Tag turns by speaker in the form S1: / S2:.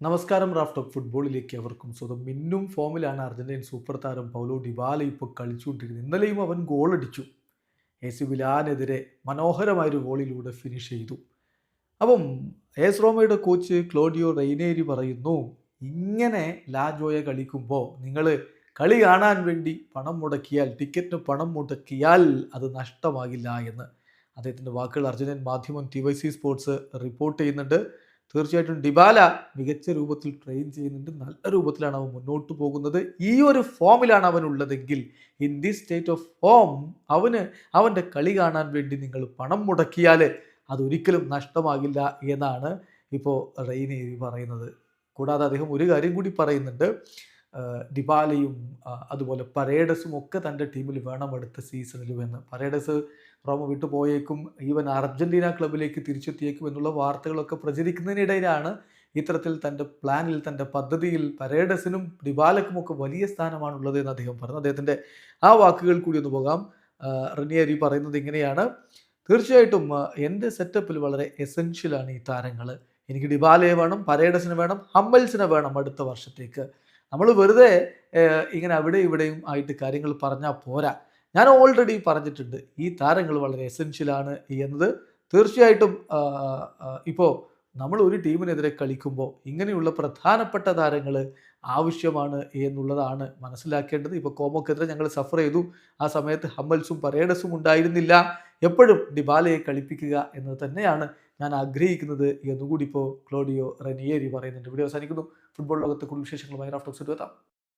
S1: നമസ്കാരം raft of ഫുട്ബോളിലേക്ക് അവർക്കും സ്വന്തം. മിന്നും ഫോമിലാണ് അർജന്റീൻ സൂപ്പർ താരം പൗലോ ഡിബാല ഇപ്പോൾ കളിച്ചുകൊണ്ടിരുന്നത് ഇന്നലെയും അവൻ ഗോളടിച്ചു എ സി വിലാനെതിരെ മനോഹരമായൊരു ഗോളിലൂടെ ഫിനിഷ് ചെയ്തു. അപ്പം എസ് റോമയുടെ കോച്ച് ക്ലോഡിയോ റെയ്നേരി പറയുന്നു ഇങ്ങനെ ലാജോയെ കളിക്കുമ്പോൾ നിങ്ങൾ കളി കാണാൻ വേണ്ടി പണം മുടക്കിയാൽ ടിക്കറ്റിന് പണം മുടക്കിയാൽ അത് നഷ്ടമാകില്ല എന്ന് അദ്ദേഹത്തിന്റെ വാക്കുകൾ അർജന്റീൻ മാധ്യമം T Y C sports report ചെയ്യുന്നുണ്ട്. തീർച്ചയായിട്ടും ഡിബാല മികച്ച രൂപത്തിൽ ട്രെയിൻ ചെയ്യുന്നുണ്ട്. നല്ല രൂപത്തിലാണ് അവൻ മുന്നോട്ട് പോകുന്നത്. ഈ ഒരു ഫോമിലാണ് അവൻ ഉള്ളതെങ്കിൽ in the state of form അവന് അവന്റെ കളി കാണാൻ വേണ്ടി നിങ്ങൾ പണം മുടക്കിയാൽ അതൊരിക്കലും നഷ്ടമാകില്ല എന്നാണ് ഇപ്പോൾ റെയിനേരി പറയുന്നത്. കൂടാതെ അദ്ദേഹം ഒരു കാര്യം കൂടി പറയുന്നുണ്ട്. ഡിബാലയും അതുപോലെ പരേഡസും ഒക്കെ തന്റെ ടീമിൽ വേണം അടുത്ത സീസണിലും എന്ന്. പരേഡസ് റോമ വിട്ടുപോയേക്കും ഈവൻ അർജന്റീന ക്ലബിലേക്ക് തിരിച്ചെത്തിയേക്കും എന്നുള്ള വാർത്തകളൊക്കെ പ്രചരിക്കുന്നതിനിടയിലാണ് ഇത്തരത്തിൽ തന്റെ പ്ലാനിൽ തന്റെ പദ്ധതിയിൽ പരേഡസിനും ഡിബാലക്കും ഒക്കെ വലിയ സ്ഥാനമാണുള്ളത് എന്ന് അദ്ദേഹം പറഞ്ഞു. അദ്ദേഹത്തിന്റെ ആ വാക്കുകൾ കൂടി ഒന്ന് പോകാം. റിനിയരി പറയുന്നത് ഇങ്ങനെയാണ്. തീർച്ചയായിട്ടും എന്റെ സെറ്റപ്പിൽ വളരെ എസെൻഷ്യലാണ് ഈ താരങ്ങൾ. എനിക്ക് ഡിബാലയെ വേണം പരേഡസിന് വേണം ഹമ്മൽസിനെ വേണം അടുത്ത വർഷത്തേക്ക്. നമ്മൾ വെറുതെ ഇങ്ങനെ അവിടെ ഇവിടെയും ആയിട്ട് കാര്യങ്ങൾ പറഞ്ഞാൽ പോരാ. ഞാൻ ഓൾറെഡി പറഞ്ഞിട്ടുണ്ട് ഈ താരങ്ങൾ വളരെ എസെൻഷ്യലാണ് എന്നത് തീർച്ചയായിട്ടും ഇപ്പോൾ നമ്മൾ ഒരു ടീമിനെതിരെ കളിക്കുമ്പോൾ ഇങ്ങനെയുള്ള പ്രധാനപ്പെട്ട താരങ്ങൾ ആവശ്യമാണ് എന്നുള്ളതാണ് മനസ്സിലാക്കേണ്ടത്. ഇപ്പോൾ കോമോക്കെതിരെ ഞങ്ങൾ സഫർ ചെയ്തു. ആ സമയത്ത് ഹമ്മൽസും പരേഡസും ഉണ്ടായിരുന്നില്ല. എപ്പോഴും ഡിബാലയെ കളിപ്പിക്കുക എന്നത് തന്നെയാണ് ഞാൻ ആഗ്രഹിക്കുന്നത് എന്നുകൂടി ഇപ്പോൾ ക്ലോഡിയോ റനിയേരി പറയുന്നുണ്ട്. ഇവിടെ അവസാനിക്കുന്നു. ഫുട്ബോൾ ലോകത്തെ കൂടുതൽ വിശേഷങ്ങളുമായി ടോക്സ് എത്താം.